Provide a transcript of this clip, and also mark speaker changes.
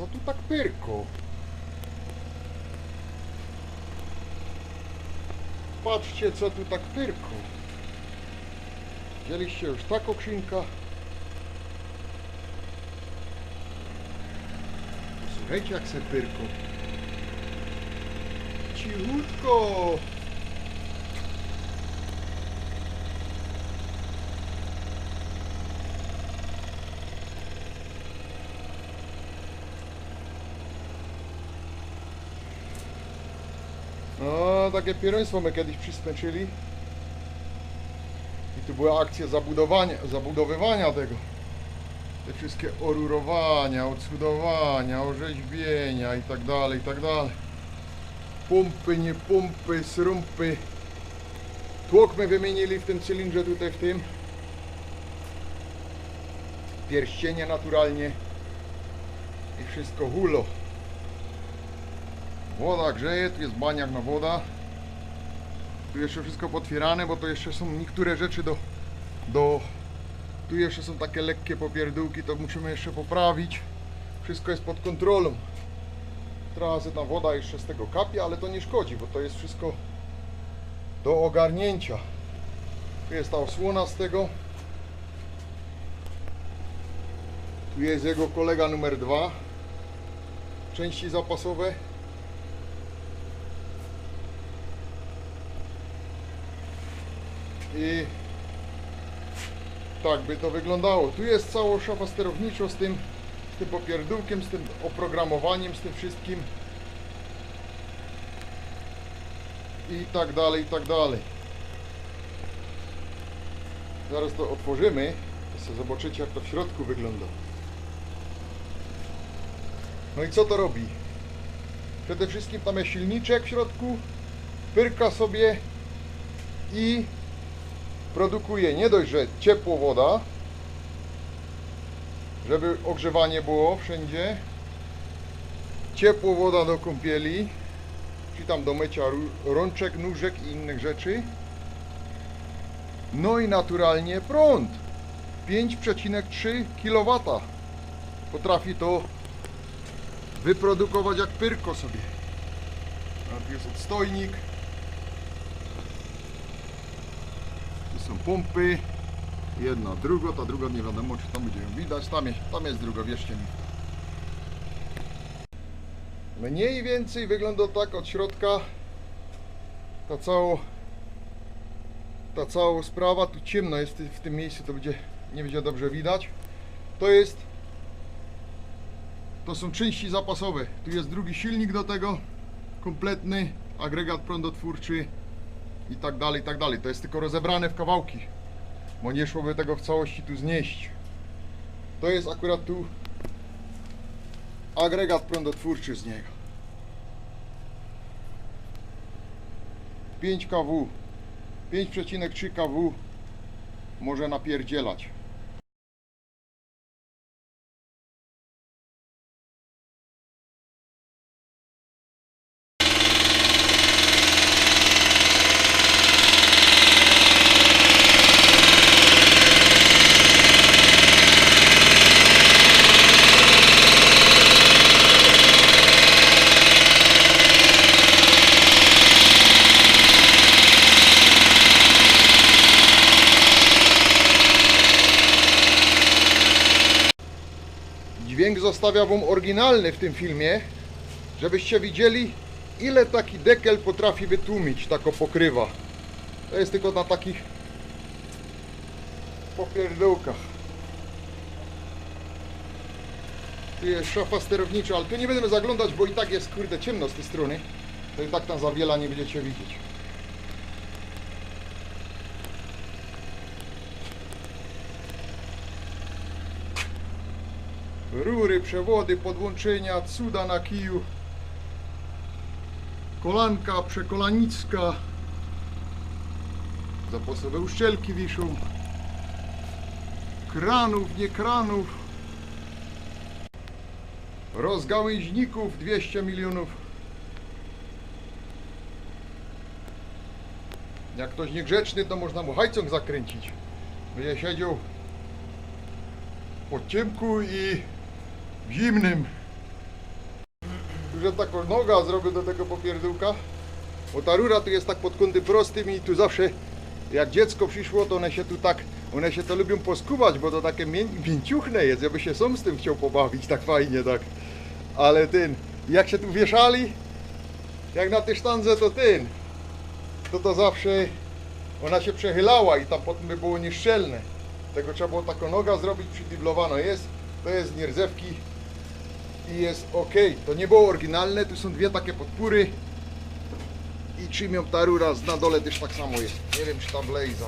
Speaker 1: co tu tak pyrko? Patrzcie, co tu tak pyrko. Widzieliście już tak okrzynka? Słuchajcie, jak se pyrko. Cichutko. No, takie pieroństwo my kiedyś przyspęczyli. I tu była akcja zabudowania, zabudowywania tego. Te wszystkie orurowania, odsudowania, orzeźbienia i tak dalej, i tak dalej. Pompy, nie pompy, srumpy. Tłok my wymienili w tym cylindrze tutaj w tym. Pierścienie naturalnie. I wszystko hulo. Woda grzeje, tu jest baniak na woda. Tu jeszcze wszystko potwierane, bo to jeszcze są niektóre rzeczy do, do... Tu jeszcze są takie lekkie popierdółki, to musimy jeszcze poprawić. Wszystko jest pod kontrolą. Trochę ta woda jeszcze z tego kapie, ale to nie szkodzi, bo to jest wszystko do ogarnięcia. Tu jest ta osłona z tego. Tu jest jego kolega numer dwa. Części zapasowe. I tak by to wyglądało. Tu jest cała szafa sterowniczo z tym, z tym popierdółkiem, z tym oprogramowaniem, z tym wszystkim. I tak dalej, i tak dalej. Zaraz to otworzymy. To zobaczycie jak to w środku wygląda. No i co to robi? Przede wszystkim tam jest silniczek w środku. Pyrka sobie i produkuje nie dość, że ciepło woda, żeby ogrzewanie było wszędzie, ciepło woda do kąpieli, czy tam do mycia rączek, nóżek i innych rzeczy. No i naturalnie prąd. 5,3 kW. Potrafi to wyprodukować jak pyrko sobie. Tu jest odstojnik. Tu są pompy. Jedna, druga, ta druga nie wiadomo czy tam będzie ją widać. Tam jest, tam jest druga, wierzcie mi. Mniej więcej wygląda tak od środka ta cała ta cała sprawa, tu ciemno jest w tym miejscu, to będzie nie będzie dobrze widać. To jest to są części zapasowe. Tu jest drugi silnik do tego, kompletny, agregat prądotwórczy i tak dalej, i tak dalej. To jest tylko rozebrane w kawałki, bo nie szłoby tego w całości tu znieść. To jest akurat tu agregat prądotwórczy z niego. 5 kW, 5,3 kW może napierdzielać. Dźwięk zostawia wam oryginalny w tym filmie, żebyście widzieli ile taki dekel potrafi wytłumić, tako pokrywa. To jest tylko na takich popierdółkach. Tu jest szafa sterownicza, ale tu nie będziemy zaglądać, bo i tak jest kurde ciemno z tej strony. To i tak tam za wiele nie będziecie widzieć. Rury, przewody, podłączenia, cuda na kiju, kolanka, przekolanicka, zapasowe uszczelki wiszą, kranów, nie kranów, rozgałęźników 200 milionów. Jak ktoś niegrzeczny, to można mu hajcąg zakręcić. Będzie siedział po ciemku i zimnym że taką noga zrobię do tego popierdółka. Bo ta rura tu jest tak pod kątem prostym i tu zawsze jak dziecko przyszło, to one się tu tak, one się to lubią poskubać, bo to takie mię, mięciuchne jest. Ja by się sam z tym chciał pobawić, tak fajnie, tak. Ale ten, jak się tu wieszali, jak na tej sztandze, to ten, to to zawsze ona się przechylała i tam potem by było nieszczelne. Tego trzeba było taką noga zrobić, przydiblowana jest. To jest z nierdzewki i jest ok. To nie było oryginalne, tu są dwie takie podpóry i trzymią ta rura, na dole też tak samo jest. Nie wiem czy tam blaza.